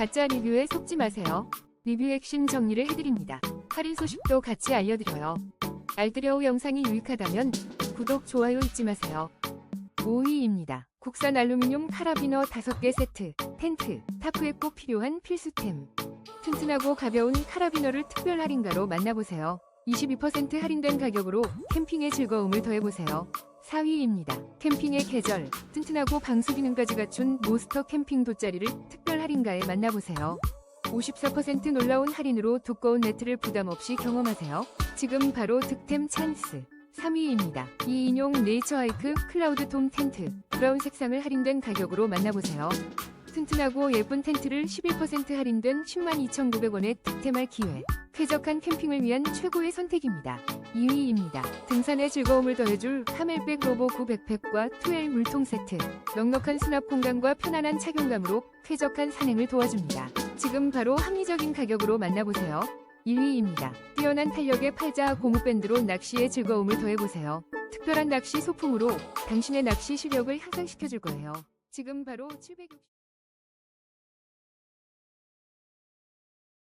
가짜 리뷰에 속지 마세요. 리뷰 핵심 정리를 해드립니다. 할인 소식도 같이 알려드려요. 알뜰여우 영상이 유익하다면 구독, 좋아요 잊지 마세요. 5위입니다. 국산 알루미늄 카라비너 5개 세트, 텐트, 타프에 꼭 필요한 필수템. 튼튼하고 가벼운 카라비너를 특별 할인가로 만나보세요. 22% 할인된 가격으로 캠핑의 즐거움을 더해보세요. 4위입니다. 캠핑의 계절, 튼튼하고 방수 기능까지 갖춘 모스터 캠핑 돗자리를 특별 할인가에 만나보세요. 54% 놀라운 할인으로 두꺼운 네트를 부담 없이 경험하세요. 지금 바로 득템 찬스. 3위입니다. 이인용 네이처하이크 클라우드 톰 텐트. 브라운 색상을 할인된 가격으로 만나보세요. 튼튼하고 예쁜 텐트를 11% 할인된 102,900원에 득템할 기회. 쾌적한 캠핑을 위한 최고의 선택입니다. 2위입니다. 등산의 즐거움을 더해줄 카멜백 로보 9 백팩과 투엘 물통 세트. 넉넉한 수납 공간과 편안한 착용감으로 쾌적한 산행을 도와줍니다. 지금 바로 합리적인 가격으로 만나보세요. 1위입니다. 뛰어난 탄력의 팔자 고무밴드로 낚시의 즐거움을 더해보세요. 특별한 낚시 소품으로 당신의 낚시 실력을 향상시켜줄 거예요. 지금 바로 760